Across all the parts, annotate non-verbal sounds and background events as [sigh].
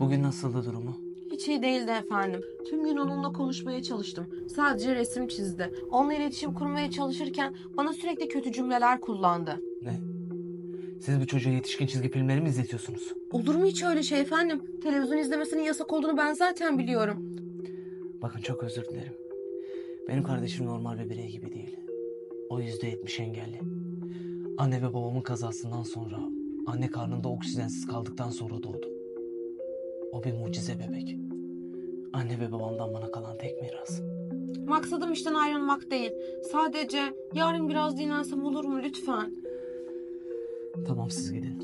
Bugün nasıldı durumu? Hiç iyi değildi efendim. Tüm gün onunla konuşmaya çalıştım. Sadece resim çizdi. Onunla iletişim kurmaya çalışırken bana sürekli kötü cümleler kullandı. Ne? Siz bu çocuğa yetişkin çizgi filmleri mi izletiyorsunuz? Olur mu hiç öyle şey efendim? Televizyon izlemesinin yasak olduğunu ben zaten biliyorum. Bakın çok özür dilerim. Benim kardeşim normal bir birey gibi değil. O yüzde yetmiş engelli. Anne ve babamın kazasından sonra, anne karnında oksijensiz kaldıktan sonra doğdu. O bir mucize bebek. Anne ve babamdan bana kalan tek miras. Maksadım işten ayrılmak değil. Sadece yarın biraz dinlensem olur mu lütfen? Tamam siz gidin.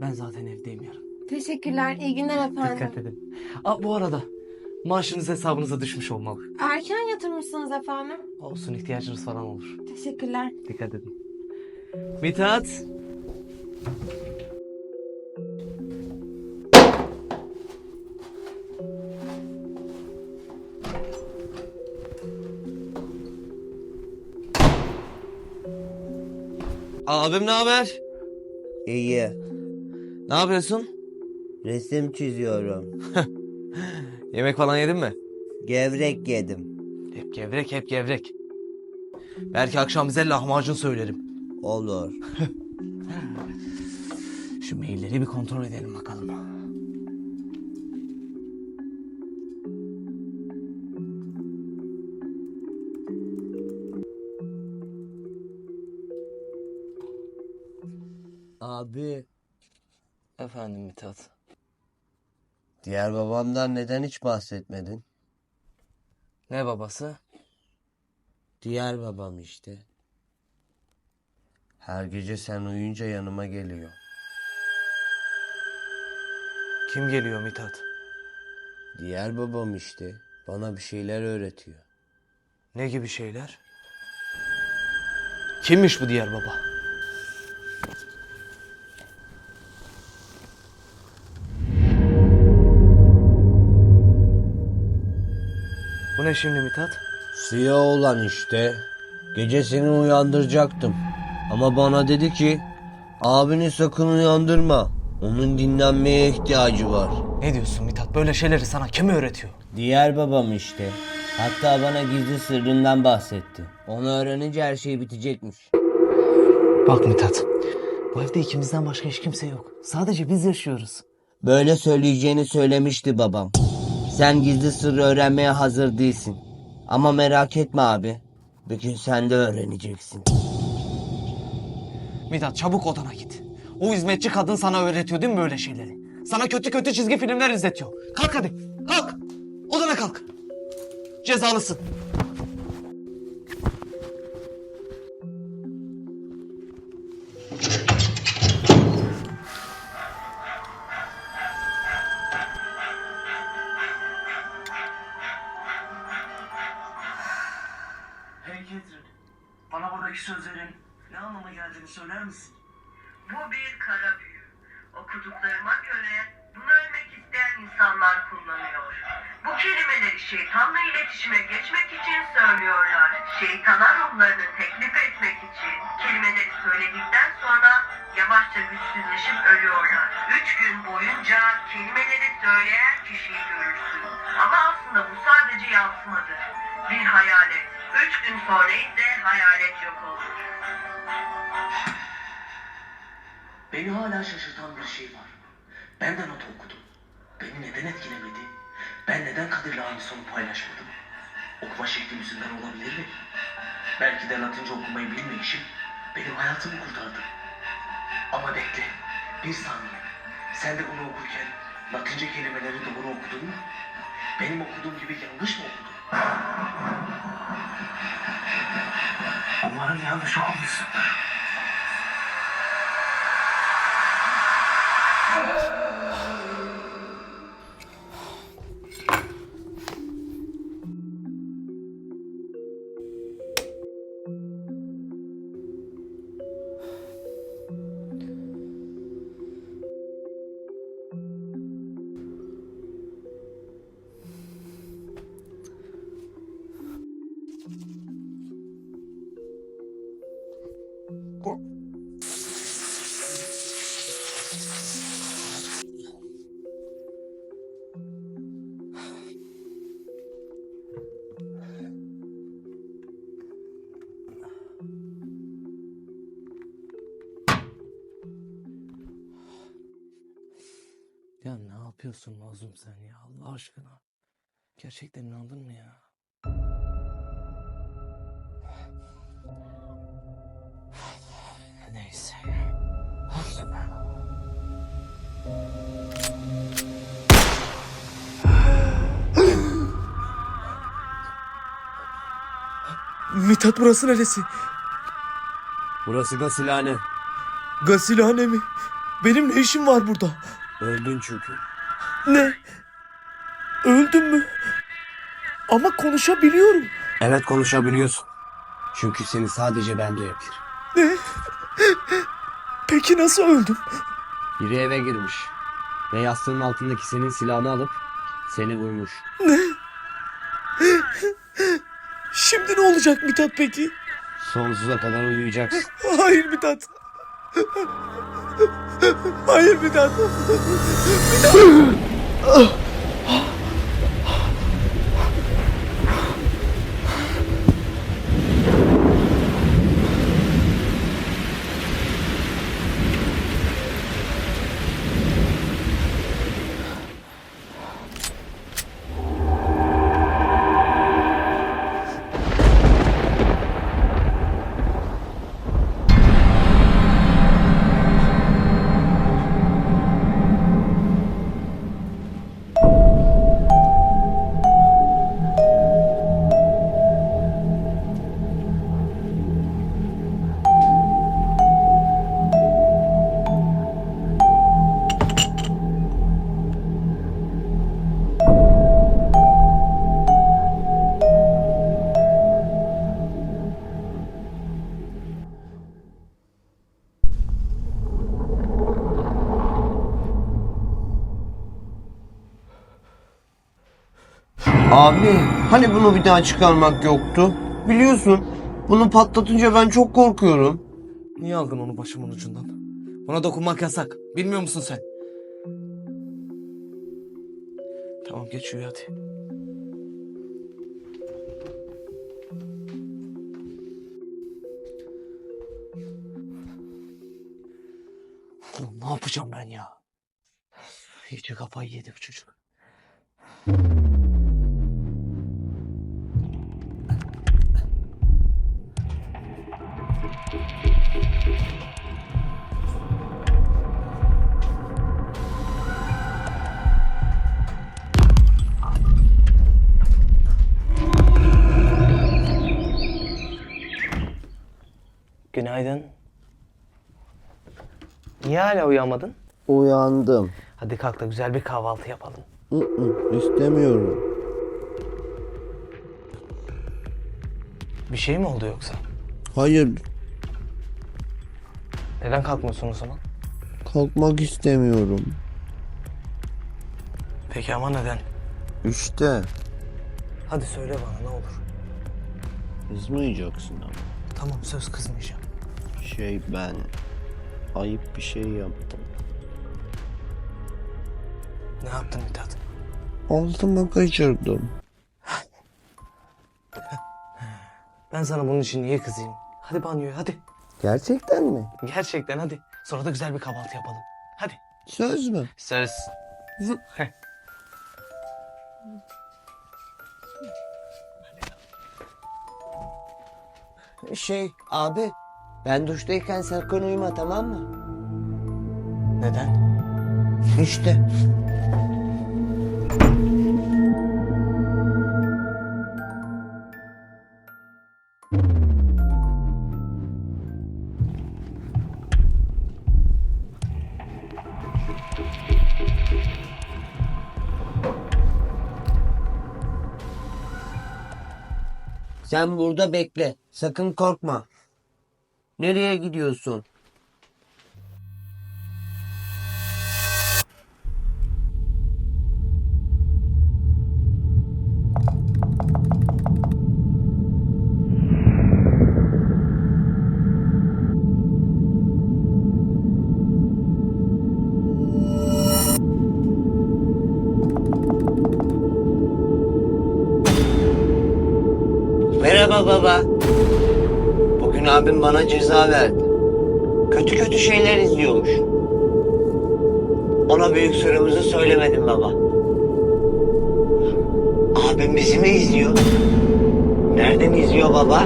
Ben zaten evdeyim yarın. Teşekkürler. İyi günler efendim. Dikkat edin. Aa, bu arada maaşınız hesabınıza düşmüş olmalı. Erken yatırmışsınız efendim. Olsun ihtiyacınız falan olur. Teşekkürler. Dikkat edin. Mithat. Abim ne haber? İyi. Ne yapıyorsun? Resim çiziyorum. [laughs] Yemek falan yedin mi? Gevrek yedim. Hep gevrek hep gevrek. Belki akşam bize lahmacun söylerim. Olur. [laughs] Şu mailleri bir kontrol edelim bakalım. Abi. Efendim Mithat. Diğer babamdan neden hiç bahsetmedin? Ne babası? Diğer babam işte. Her gece sen uyuyunca yanıma geliyor. Kim geliyor Mithat? Diğer babam işte. Bana bir şeyler öğretiyor. Ne gibi şeyler? Kimmiş bu diğer baba? Bu ne şimdi Mithat? Siyah olan işte. Gece seni uyandıracaktım. Ama bana dedi ki abini sakın uyandırma. Onun dinlenmeye ihtiyacı var. Ne diyorsun Mithat? Böyle şeyleri sana kim öğretiyor? Diğer babam işte. Hatta bana gizli sırrından bahsetti. Onu öğrenince her şey bitecekmiş. Bak Mithat. Bu evde ikimizden başka hiç kimse yok. Sadece biz yaşıyoruz. Böyle söyleyeceğini söylemişti babam. Sen gizli sırrı öğrenmeye hazır değilsin. Ama merak etme abi. Bir gün sen de öğreneceksin. Mithat çabuk odana git. O hizmetçi kadın sana öğretiyor değil mi böyle şeyleri? Sana kötü kötü çizgi filmler izletiyor. Kalk hadi. Kalk. Odana kalk. Cezalısın. Sözlerin ne anlama geldiğini söyler misin? Bu bir kara büyü. Okuduklarıma göre bunu ölmek isteyen insanlar kullanıyor. Bu kelimeleri şeytanla iletişime geçmek için söylüyorlar. Şeytana ruhlarını teklif etmek için kelimeleri söyledikten sonra yavaşça güçsüzleşip ölüyorlar. Üç gün boyunca kelimeleri söyleyen kişiyi görürsün. Ama aslında bu sadece yansımadır. Bir hayalet. Üç gün sonra ise hayalet yok olur. Beni hala şaşırtan bir şey var. Ben de not okudum. Beni neden etkilemedi? Ben neden Kadir'le aynı sonu paylaşmadım? Okuma şeklim yüzünden olabilir mi? Belki de Latince okumayı bilmeyişim benim hayatımı kurtardı. Ama bekle, bir saniye. Sen de bunu okurken Latince kelimeleri doğru okudun mu? Benim okuduğum gibi yanlış mı okudun? only other choice. Ya ne yapıyorsun Mazlum sen ya Allah aşkına? Gerçekten inandın mı ya? Neyse. Mithat burası neresi? Burası gasilhane. Gasilhane mi? Benim ne işim var burada? Öldün çünkü. Ne? Öldüm mü? Ama konuşabiliyorum. Evet konuşabiliyorsun. Çünkü seni sadece ben duyabilirim. Ne? Peki nasıl öldüm? Biri eve girmiş. Ve yastığın altındaki senin silahını alıp seni vurmuş. Şimdi ne olacak Mithat peki? Sonsuza kadar uyuyacaksın. Hayır Mithat. Hayır Mithat. [laughs] Abi hani bunu bir daha çıkarmak yoktu? Biliyorsun bunu patlatınca ben çok korkuyorum. Niye aldın onu başımın ucundan? Ona dokunmak yasak. Bilmiyor musun sen? Tamam geç uyu hadi. Ne yapacağım ben ya? İyice kafayı yedi bu çocuk. Günaydın. Niye hala uyanmadın? Uyandım. Hadi kalk da güzel bir kahvaltı yapalım. istemiyorum. Bir şey mi oldu yoksa? Hayır Neden kalkmıyorsun o zaman? kalkmak istemiyorum. Peki ama neden? İşte. Hadi söyle bana ne olur. Kızmayacaksın ama. Tamam söz kızmayacağım. Şey ben ayıp bir şey yaptım. Ne yaptın Mithat? Altıma kaçırdım. Ben sana bunun için niye kızayım? Hadi banyoya hadi. Gerçekten mi? Gerçekten hadi. Sonra da güzel bir kahvaltı yapalım. Hadi. Söz mü? Söz. Heh. Şey abi ben duştayken sakın uyuma tamam mı? Neden? İşte. Sen burada bekle. Sakın korkma. Nereye gidiyorsun? Bana ceza verdi. Kötü kötü şeyler izliyormuş. Ona büyük sırrımızı söylemedim baba. Abim bizi mi izliyor? Nereden izliyor baba?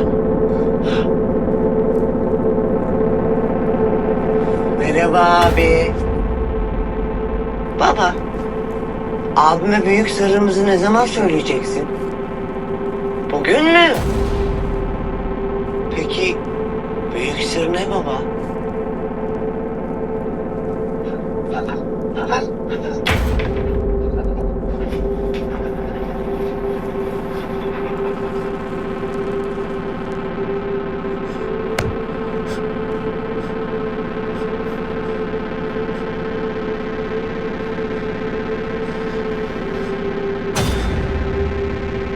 Merhaba abi. Baba, abime büyük sırrımızı ne zaman söyleyeceksin? Bugün mü? Peki, büyük sır ne baba?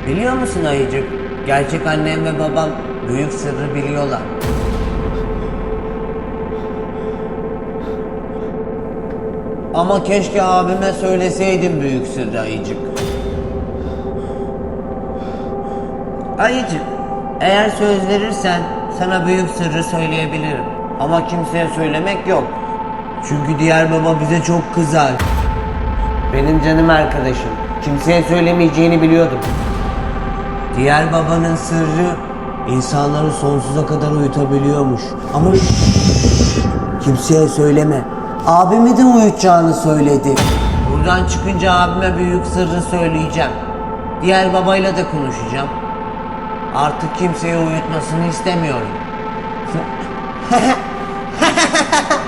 Biliyor musun ayıcık? Gerçek annem ve babam büyük sırrı biliyorlar. Ama keşke abime söyleseydin büyük sırrı ayıcık. Ayıcık, eğer söz verirsen sana büyük sırrı söyleyebilirim. Ama kimseye söylemek yok. Çünkü diğer baba bize çok kızar. Benim canım arkadaşım. Kimseye söylemeyeceğini biliyordum. Diğer babanın sırrı insanları sonsuza kadar uyutabiliyormuş. Ama şşş, kimseye söyleme. Abimi de uyutacağını söyledi. Buradan çıkınca abime büyük sırrı söyleyeceğim. Diğer babayla da konuşacağım. Artık kimseyi uyutmasını istemiyorum. [laughs]